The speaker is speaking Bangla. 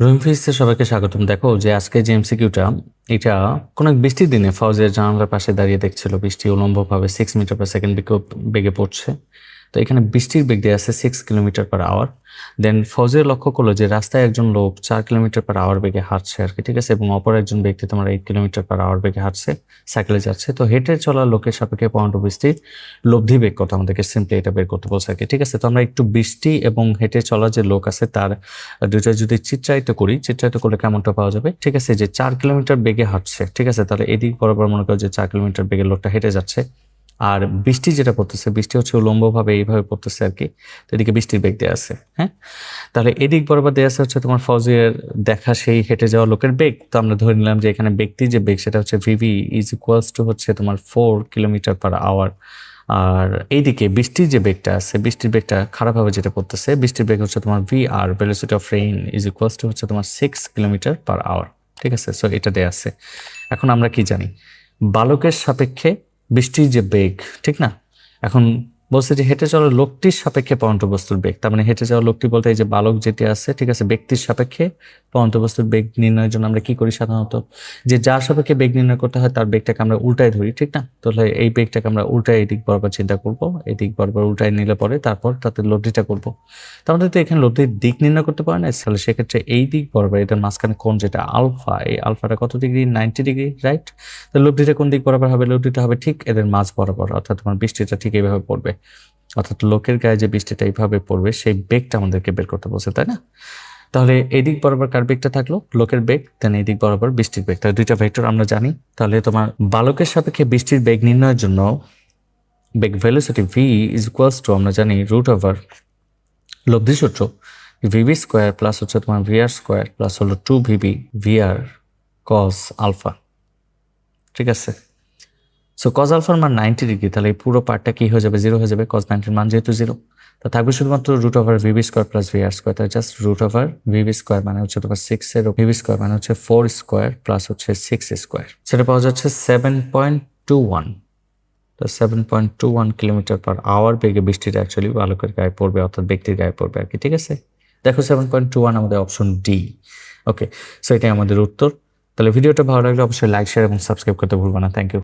রহিম ফিজতে সবাইকে স্বাগতম। দেখো যে আজকে যে এমসিকিউটা এটা কোনো এক বৃষ্টির দিনে ফৌজের জানালার পাশে দাঁড়িয়ে দেখছিল। বৃষ্টি উলম্বভাবে সিক্স মিটার পার সেকেন্ড বেগে পড়ছে। তো এখানে বৃষ্টির বেগ দিয়ে আছে six kilometre per hour then ফৌজের লক্ষ্য করল যে রাস্তায় একজন লোক চার কিলোমিটার পার আওয়ার বেগে হাঁটছে আর কি, ঠিক আছে? এবং অপর একজন ব্যক্তি তোমার এইট কিলোমিটার পার আওয়ার বেগে হাঁটছে সাইকেলে যাচ্ছে। তো হেঁটে চলা লোকের সাপেক্ষে পয়েন্ট অফ বৃষ্টির লব্ধি বেগ কত আমাদেরকে সিম্পলি এটা বের করতে বলছে আর কি, ঠিক আছে? তো আমরা একটু বৃষ্টি এবং হেঁটে চলা যে লোক আছে তার দুইটা যদি চিত্রায়িত করি, চিত্রায়িত করলে কেমনটা পাওয়া যাবে? ঠিক আছে, যে চার কিলোমিটার বেগে হাঁটছে, ঠিক আছে? তাহলে এদিক বরাবর মনে করো যে চার কিলোমিটার বেগে লোকটা হেঁটে যাচ্ছে। আর বৃষ্টি যেটা পড়তেছে, বৃষ্টি হচ্ছে উলম্বভাবে এইভাবে পড়তেছে আর কি। তো এদিকে বৃষ্টির বেগ দেওয়া আছে হ্যাঁ? তাহলে এদিক বরাবর দেওয়া আছে হচ্ছে তোমার ফৌজের দেখা সেই হেঁটে যাওয়া লোকের বেগ। তো আমরা ধরে নিলাম যে এখানে ব্যক্তির যে বেগ, সেটা হচ্ছে ভিভি ইজ ইকুয়ালস টু হচ্ছে তোমার ফোর কিলোমিটার পার আওয়ার আর এইদিকে বৃষ্টির যে বেগটা আছে, বৃষ্টির বেগটা খারাপভাবে যেটা পড়তেছে, বৃষ্টির বেগ হচ্ছে তোমার V R velocity of rain is equals to হচ্ছে তোমার সিক্স কিলোমিটার পার আওয়ার ঠিক আছে? সো এটা দেয়া আছে। এখন আমরা কি জানি? বালকের সাপেক্ষে বৃষ্টির যে বেগ ঠিক না? এখন বলছে যে হেঁটে চলা লোকটির সাপেক্ষে পরন্ত বস্তুর বেগ। তার মানে হেঁটে যাওয়া লোকটি বলতে এই যে বালক যেটি আছে, ঠিক আছে, ব্যক্তির সাপেক্ষে পরন্ত বস্তুর বেগ নির্ণয়ের জন্য আমরা কি করি সাধারণত? যে যার সাপেক্ষে বেগ নির্ণয় করতে হয় তার বেগটাকে আমরা উল্টায় ধরি, ঠিক না? তাহলে এই বেগটাকে আমরা উল্টায় এদিক বরাবর চিন্তা করব, এদিক বরাবর উল্টায় নিলে পরে তারপর তাতে লব্ধিটা করব। তাহলে তো এখানে লব্ধির দিক নির্ণয় করতে পারে না, তাহলে সেক্ষেত্রে এই দিক বরাবর, এটার মাঝখানে কোন যেটা আলফা, এই আলফাটা কত ডিগ্রি? Ninety degree, right? তো লব্ধিটা কোন দিক বরাবর হবে? লব্ধিটা হবে ঠিক এদের মাঝ বরাবর, অর্থাৎ তোমার বৃষ্টিটা ঠিক এইভাবে পড়বে। অর্থাৎ লোকের গায়ে যে বৃষ্টিটা এইভাবে পড়বে, সেই বেগটা আমাদেরকে বের করতে বলছে, তাই না? তাহলে এদিক বরাবর কার বেগটা থাকল? লোকের বেগ, দেন এদিক বরাবর বৃষ্টির বেগ। তাহলে দুইটা ভেক্টর আমরা জানি। তাহলে তোমার বালকের সাপেক্ষে বৃষ্টির বেগ নির্ণয়ের জন্য বেগ velocity V is equals to আমরা জানি রুট ওভার লব্ধি সূত্র ভিবি স্কোয়ার প্লাস হচ্ছে তোমার ভিআর স্কোয়ার প্লাস হলো two VB VR cos alpha ঠিক আছে? সো কজ আলফার মান নাইনটি ডিগ্রি তাহলে এই পুরো পার্টটা কি হয়ে যাবে? জিরো হয়ে যাবে। কজ নাইনটির মান যেহেতু জিরো তো থাকবে শুধুমাত্র root over VB square plus VR square তাহলে just root over VB square মানে হচ্ছে তোমার সিক্স এর ভিবি স্কোয়ার মানে হচ্ছে ফোর স্কোয়ার প্লাস হচ্ছে সিক্স স্কোয়ার সেটা পাওয়া যাচ্ছে সেভেন পয়েন্ট টু ওয়ান তো seven point two one kilometre per hour বেগে বৃষ্টিটা অ্যাকচুয়ালি বালকের গায়ে পড়বে, অর্থাৎ ব্যক্তির গায়ে পড়বে আর কি, ঠিক আছে? দেখো সেভেন পয়েন্ট টু ওয়ান আমাদের অপশন ডি ওকে সো এটাই আমাদের উত্তর। তাহলে ভিডিওটা ভালো লাগলে অবশ্যই লাইক শেয়ার এবং সাবস্ক্রাইব করতে ভুলবো না। Thank you